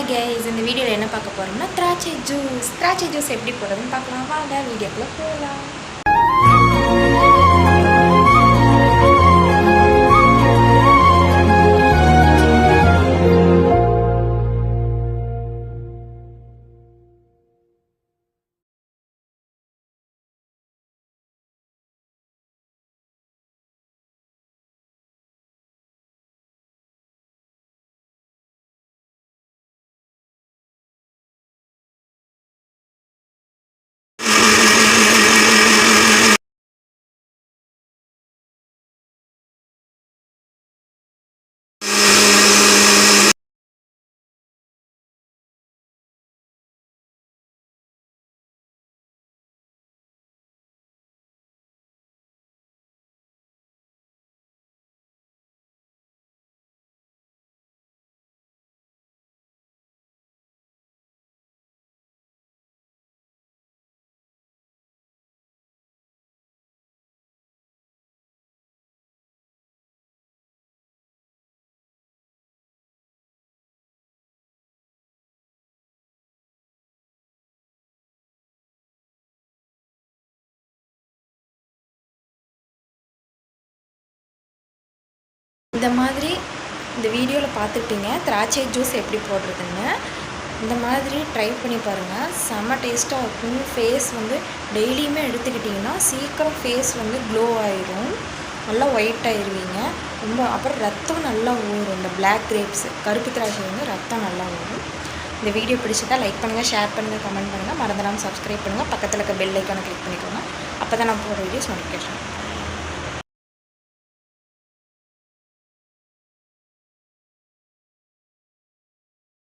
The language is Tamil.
ஹாய் கேஸ் இந்த வீடியோவில் என்ன பார்க்க போகிறோம்னா திராட்சை ஜூஸ் திராட்சை ஜூஸ் எப்படி போடுறதுன்னு பார்க்கலாம். வாங்க வீடியோக்குள்ளே போகலாம் இந்த மாதிரி இந்த வீடியோவில் பார்த்துட்டீங்க திராட்சை ஜூஸ் எப்படி போடுறதுன்னு இந்த மாதிரி ட்ரை பண்ணி பாருங்கள் செம்ம டேஸ்ட்டாக இருக்கும். ஃபேஸ் வந்து டெய்லியுமே எடுத்துக்கிட்டிங்கன்னா சீக்கிரம் ஃபேஸ் வந்து க்ளோ ஆயிரும். நல்லா ஒயிட் ஆயிருவீங்க. ரொம்ப அப்புறம் ரத்தம் நல்லா ஊறும். இந்த பிளாக் கிரேப்ஸ் கருப்பு திராட்சை வந்து ரத்தம் நல்லா ஊறும். இந்த வீடியோ பிடிச்சதா லைக் பண்ணுங்கள் ஷேர் பண்ணுங்கள் கமெண்ட் பண்ணுங்கள் மறந்துடாமல் சப்ஸ்கிரைப் பண்ணுங்கள் பக்கத்தில் இருக்க பெல் ஐக்கானை கிளிக் பண்ணிக்கோங்க. அப்போ தான் நான் போகிற வீடியோஸ் நோட்டிஃபிகேஷன்